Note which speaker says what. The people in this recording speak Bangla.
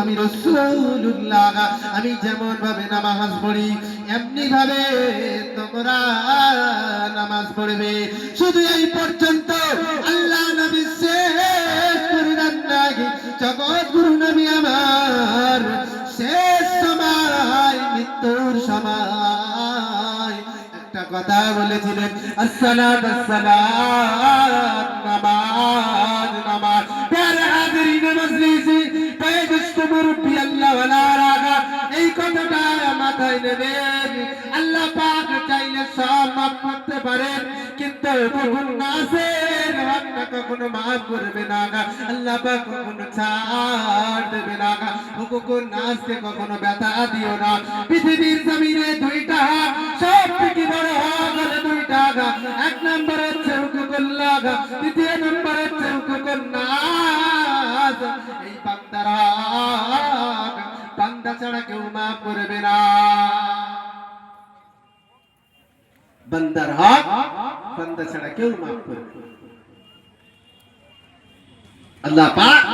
Speaker 1: আমি আমি যেমন ভাবে নামাজ পড়ি এমনি ভাবে তোমরা নামাজ পড়বে। শুধু এই পর্যন্ত আল্লাহ নবী শেষ করিলেন জগৎ গুরু নবী আমার শেষ সময়, মৃত্যুর সময়। কথা বলেছিলেন, আসসালাত আসসালাত, নামাজ নামাজ। প্যারে হাজিরিন মজলিসি পেগস্ত মুরব্বি আল্লাহ রাগা, এই কথাটা মাথায় নেবেন। আল্লাহ পাক চাইলে সব মাফ করতে পারেন, কিন্তু কখন নাসের হকটা কখনো মাফ করবে না আল্লাহ পাক কখনো ছাড় দেবে না কখন নাচতে কখনো ব্যথা দিও না। পৃথিবীর দুইটা হাত এক নম্বর হচ্ছে হুকুকুল্লাহ দ্বিতীয় নম্বর হচ্ছে হুকুকুন নাস এই বান্দার হক বান্দা ছাড়া কেউ মাফ করবে না বান্দার হক বান্দা ছাড়া কেউ মাফ করবে না। আল্লাহ পাক